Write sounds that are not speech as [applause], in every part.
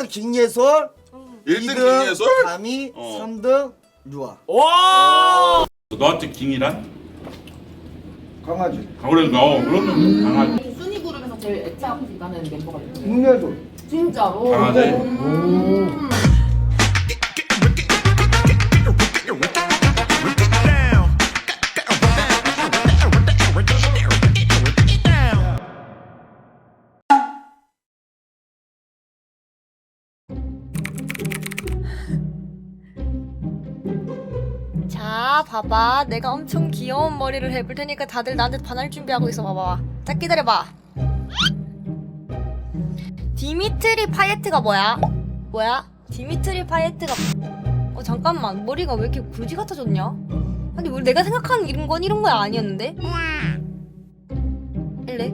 1등 김예솔 1등 2등 김예솔? 감히 어. 3등 유아 와. 너한테 킹이란? 강아지 아, 그래 너 그러면 강아지 순위 그룹에서 제일 애착 나는 멤버가 있어요. 김예솔 진짜로. 강아지 자, 봐봐. 내가 엄청 귀여운 머리를 해볼 테니까 다들 나한테 반할 준비하고 있어. 봐봐. 자, 기다려봐. 디미트리 파예트가 뭐야? 뭐야? 디미트리 파예트가 어 잠깐만 머리가 왜 이렇게 그지 같아졌냐? 아니 왜 내가 생각하는 이런 건 이런 거야 아니었는데? 일래?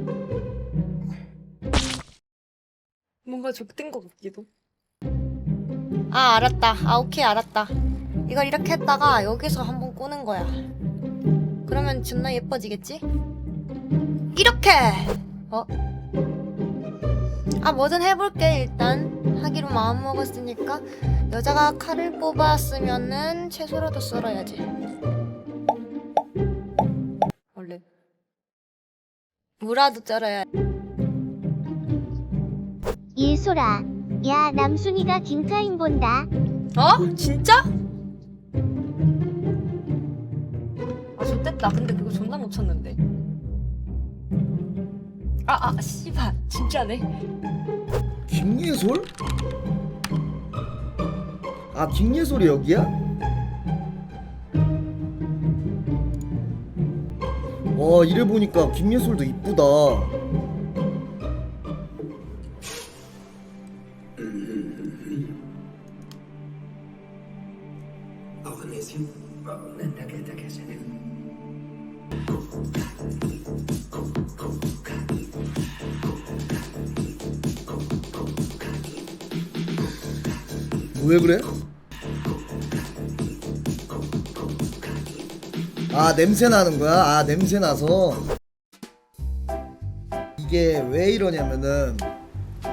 뭔가 적된 것 같기도. 아 알았다. 아 오케이 알았다. 이걸 이렇게 했다가 여기서 한번 꼬는 거야. 그러면 존나 예뻐지겠지? 이렇게! 어? 아, 뭐든 해볼게, 일단. 하기로 마음먹었으니까. 여자가 칼을 뽑았으면은 채소라도 썰어야지. 원래. 무라도 썰어야 예솔아, 야 남순이가 긴카인 본다. 어? 진짜? 아, 좋됐다. 근데 그거 존나 못 쳤는데. 아, 아, 씨발. 진짜네. 김예솔? 아 김예솔이 여기야? 와 이래 보니까 김예솔도 이쁘다 왜 그래? 아 냄새 나는 거야? 아 냄새 나서 이게 왜 이러냐면은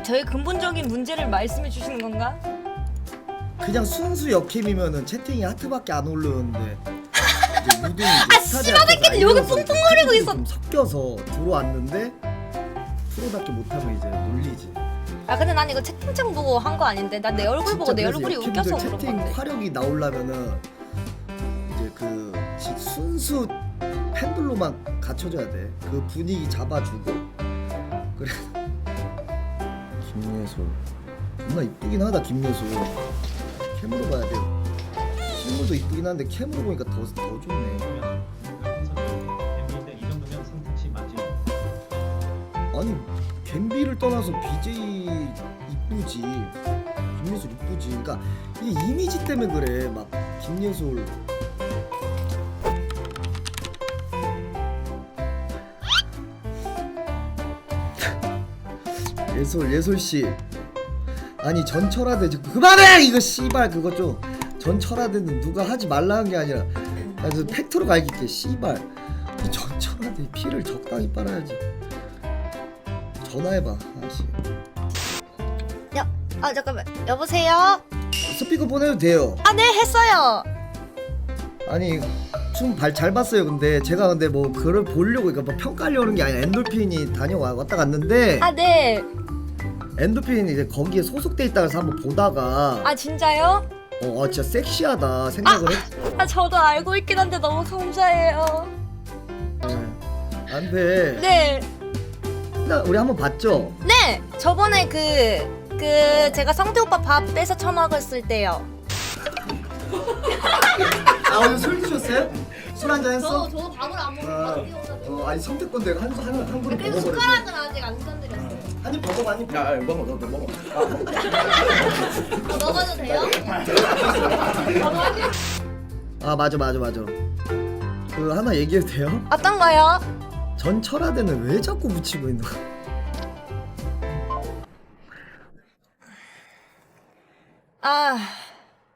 저의 근본적인 문제를 말씀해 주시는 건가? 그냥 순수 역캠이면은 채팅이 하트밖에 안 이제 [laughs] 유독 아 씨발 새끼들 여기 뿡뿡거리고 있어. 좀 섞여서 들어왔는데 프로답게 못하면 이제 놀리지 아 근데 난 이거 채팅창 보고 한 거 아닌데 난 내 얼굴 보고 내 얼굴이 웃겨서 그런 채팅 건데 화력이 나오려면은 이제 그 지- 순수 팬들로만 갖춰줘야 돼. 그 분위기 잡아주고 그래. 김예솔 존나 이쁘긴 하다 김예솔. 캠으로 봐야 돼. 실물도 이쁘긴 한데 캠으로 보니까 더 더 좋네. 이 정도면 선택지 맞지. 아니 갬비를 떠나서 BJ 이쁘지. 김예솔 이쁘지. 그러니까 이게 이미지 때문에 그래. 막 김예솔. [laughs] 예솔 예솔 씨. 아니 전철화대. 저- 그만해! 이거 씨발 그거 좀. 전철화대는 누가 하지 말라는 게 아니라. 그래서 팩트로 갈길게 씨발. 이 전철화대. 피를 적당히 빨아야지 전화해봐 아씨. 아 잠깐만. 여보세요? 스피커 보내도 돼요. 아 네 했어요. 아니 춤 잘 봤어요 근데. 제가 근데 뭐 그걸 보려고 그러니까 뭐 평가하려는 게 아니라 엔돌핀이 다녀와 왔다 갔는데 아 네. 엔돌핀이 이제 거기에 소속돼 있다 그래서 한번 보다가 아 진짜요? 어, 아 진짜 섹시하다 생각을 했 아 저도 알고 있긴 한데 너무 감사해요. 안돼. 네 우리 한번 봤죠? 네! 저번에 그, 그, 제가 성태 오빠 밥 뺏어 처먹었을 때요. [laughs] 아 오늘 술 드셨어요? 술 한잔 했어? 저 밥을 안 아, 어, 아니 성태 건데 한한한 그릇 그리고 먹어버렸네 숟가락은 아직 안 건드렸어요. 한입 먹어 한입 야, 야 먹어 너, 너 먹어 어, 먹어도 돼요? 아 맞아 맞아 맞아 그 하나 얘기해도 돼요? 어떤 거요? 전 철화대는 왜 자꾸 붙이고 있는 거야? 아.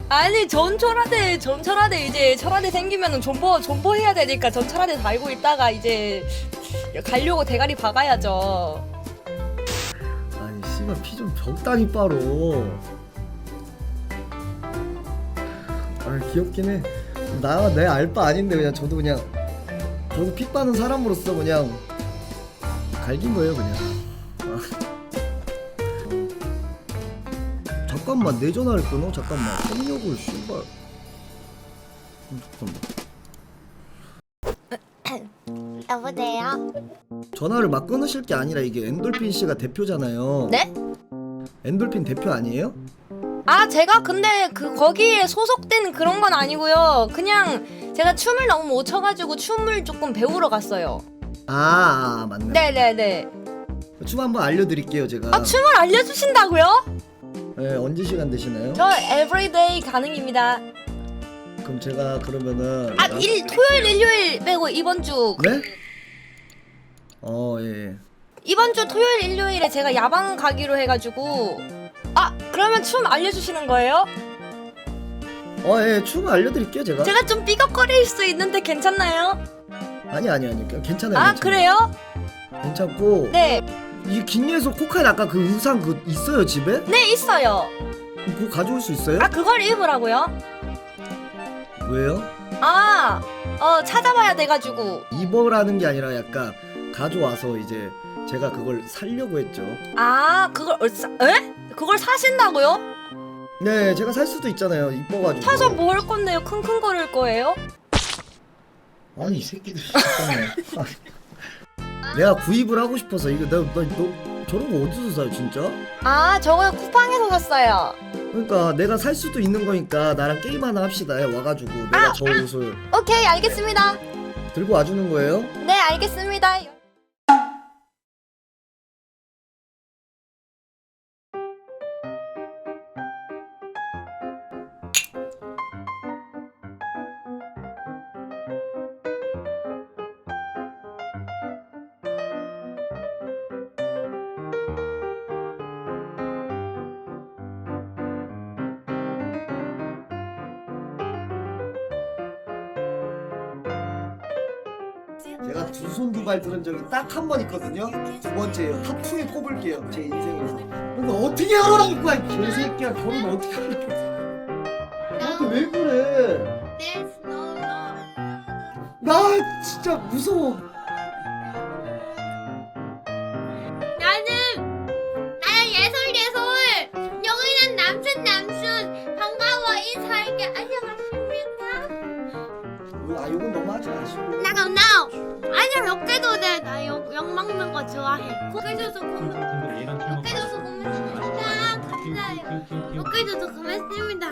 아니 전 철화대 전 철화대 이제 철화대 생기면은 존버 존버 해야 되니까 전 철화대 달고 있다가 이제 가려고 대가리 박아야죠. 아니 씨 씨발 피 좀 적당히 빨어 아 귀엽긴 해나 내 알바 아닌데 그냥 저도 그냥 저도 피 빠는 사람으로서 그냥 갈긴 거예요 그냥 아. 잠깐만 내 전화를 끊어 잠깐만 협력을 씨발 음, 잠깐만 [coughs] 여보세요? 전화를 막 끊으실 게 아니라 이게 엔돌핀 씨가 대표잖아요 네? 엔돌핀 대표 아니에요? 아 제가 근데 그 거기에 소속된 그런 건 아니고요. 그냥 제가 춤을 너무 못 춰가지고 춤을 조금 배우러 갔어요. 아, 아 맞네 네네네. 춤 한번 알려드릴게요 제가 아 춤을 알려주신다고요? 네, 언제 시간 되시나요? 저 everyday 가능입니다. 그럼 제가 그러면은 아 나- 일, 토요일 일요일 빼고 이번 주 네? 어 예. 이번 주 토요일 일요일에 제가 야방 가기로 해가지고 아 그러면 춤 알려주시는 거예요? 어 예, 춤 알려드릴게요 제가. 제가 좀 삐걱거릴 수 있는데 괜찮나요? 아니 아니 아니 괜찮아요. 아 괜찮아요. 그래요? 괜찮고 네, 이 김예서 코카인 아까 그 의상 그 있어요 집에? 네 있어요. 그거 가져올 수 있어요? 아 그걸 입으라고요? 왜요? 아, 어 찾아봐야 돼가지고. 입어라는 게 아니라 약간 가져와서 이제 제가 그걸 살려고 했죠. 아 그걸 어, 사, 에? 그걸 사신다고요? 네, 제가 살 수도 있잖아요. 이뻐가지고. 사서 뭐 할 건데요? 킁킁 거릴 거예요? 아니 이 새끼들 잠깐만. [laughs] 내가 구입을 하고 싶어서 이거 너, 너, 너 저런 거 어디서 사요 진짜? 아 저거 쿠팡에서 샀어요. 그러니까 내가 살 수도 있는 거니까 나랑 게임 하나 합시다. 와가지고 내가 저 옷을 오케이 알겠습니다. 들고 와주는 거예요. 네 알겠습니다. 제가 두 손 두 발 들은 적이 딱 한 번 있거든요. 두 번째예요. 탑2에 꼽을게요. 제 인생에서. 근데 어떻게 결혼할 거야? 이 개새끼야 결혼 어떻게 할 거야? 왜 그래? 나 진짜 무서워. 나는 나는 예솔 예솔. 여기는 남순 남순. 반가워. 인사할게. 안녕하십니까? 아 이건 너무 하지 마시고. 나가 나 아니야 몇 개도 돼 나욕 욕 먹는 거 좋아해 욕해줘서 고마 욕해줘서 고맙습니다. 감사해요. 욕해줘서 고맙습니다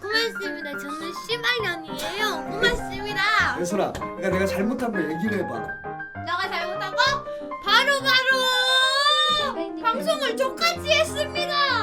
고맙습니다. 저는 10만년이에요. 고맙습니다. 예솔아, 그러니까 내가 잘못한 거 얘기를 해봐. 너가 잘못한 거? 바로 바로 방송을 족같이 했습니다